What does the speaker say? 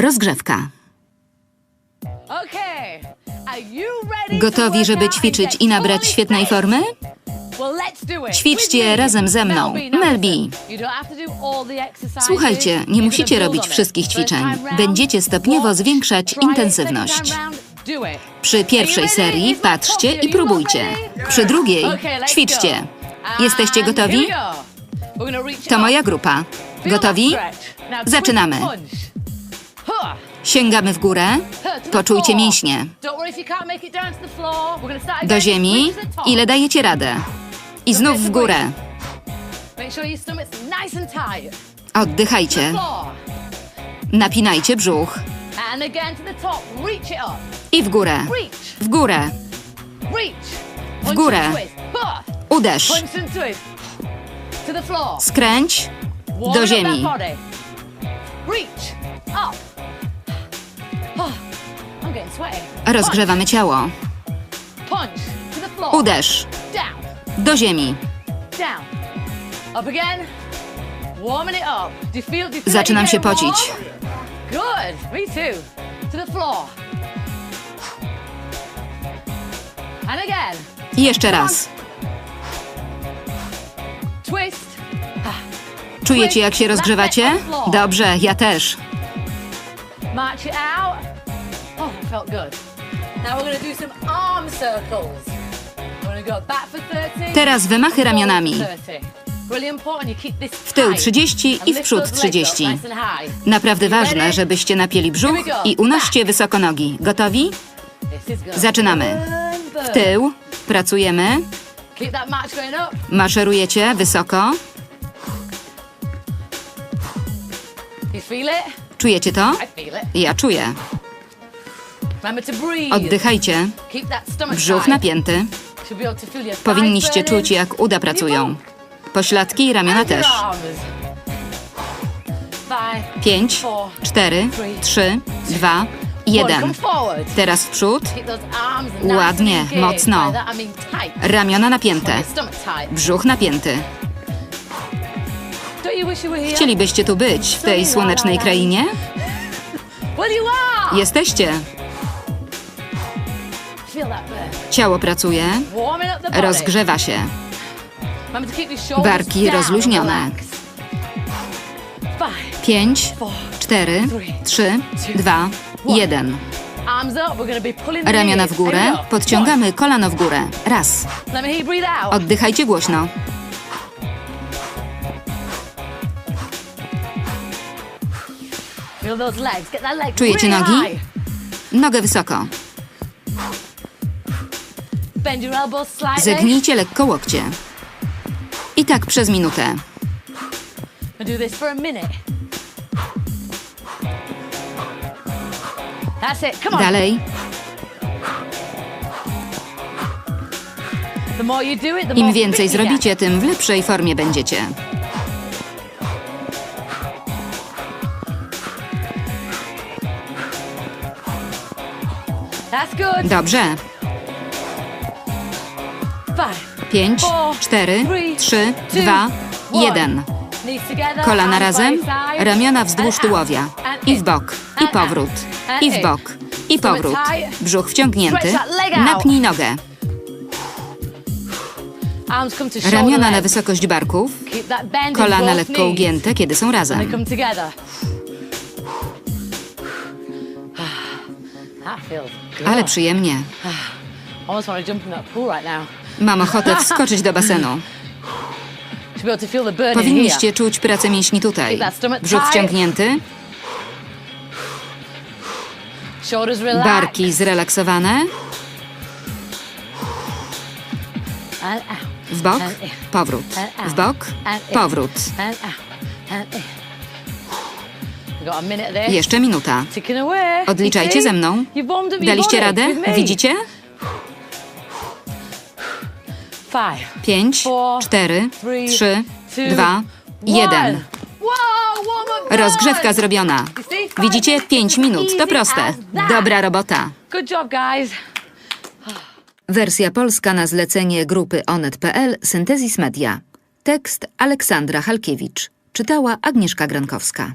Rozgrzewka. Gotowi, to żeby ćwiczyć i nabrać świetnej formy? Ćwiczcie razem ze mną. Mel B, now Mel B. listen, you don't have to do all the exercises. Słuchajcie, nie musicie robić wszystkich ćwiczeń. Będziecie stopniowo zwiększać intensywność. Przy pierwszej serii patrzcie i próbujcie. Przy drugiej ćwiczcie. Jesteście gotowi? To moja grupa. Gotowi? Zaczynamy. Sięgamy w górę. Poczujcie mięśnie. Do ziemi. Ile dajecie radę? I znów w górę. Oddychajcie. Napinajcie brzuch. I w górę. W górę. W górę. Uderz. Skręć. Do ziemi. Rozgrzewamy ciało. Uderz. Do ziemi. Zaczynam się pocić. jeszcze raz. Czujecie, jak się rozgrzewacie? Dobrze, ja też. Felt good. Now we're to do some arm circles. We're to go back for 30. Teraz wymachy ramionami. forward 30. Really important you keep this W tył tight 30 and i w przód those legs up 30. nice and high. Naprawdę ważne, żebyście napięli brzuch i unoście wysoko nogi. Gotowi? Zaczynamy. W tył. Pracujemy. Maszerujecie wysoko. Czujecie to? Ja czuję. Oddychajcie. Brzuch napięty. Powinniście czuć, jak uda pracują. Pośladki i ramiona też. arms. Five. 5, 4, 3, 2, One, 1. Come forward. Teraz w przód. Ładnie, mocno. Ramiona napięte. Brzuch napięty. Chcielibyście tu być, w tej słonecznej krainie? Jesteście. Ciało pracuje, rozgrzewa się. Barki rozluźnione. relax. Five, 5, four, 4, 3, 2, 1. arms up. We're going to be pulling the Ramiona w górę, podciągamy kolano w górę. Raz. Oddychajcie głośno. Czujecie nogi? Nogę wysoko. Zegnijcie lekko łokcie. I tak przez minutę. Dalej. Im więcej zrobicie, tym w lepszej formie będziecie. Dobrze. Five. 5, 4, 3, 2, 1. Knees together. Kolana razem, ramiona wzdłuż tułowia. I w bok, i powrót, i w bok, i powrót. Brzuch wciągnięty. Napnij nogę. Ramiona na wysokość barków. Kolana lekko ugięte, kiedy są razem. Ale przyjemnie. Mam ochotę wskoczyć do basenu. Powinniście czuć pracę mięśni tutaj. Brzuch wciągnięty, barki zrelaksowane, w bok, powrót, w bok, powrót. Jeszcze minuta. Odliczajcie ze mną. Daliście radę? Widzicie? Five. 5, Four, 4, three, 3, two, 2, 1. one. Wow, warm up done. Rozgrzewka zrobiona. Widzicie? minutes 5 is minut. To proste. Dobra robota. Wersja polska na zlecenie grupy onet.pl Syntezis Media. Tekst Aleksandra Halkiewicz. Czytała Agnieszka Grankowska.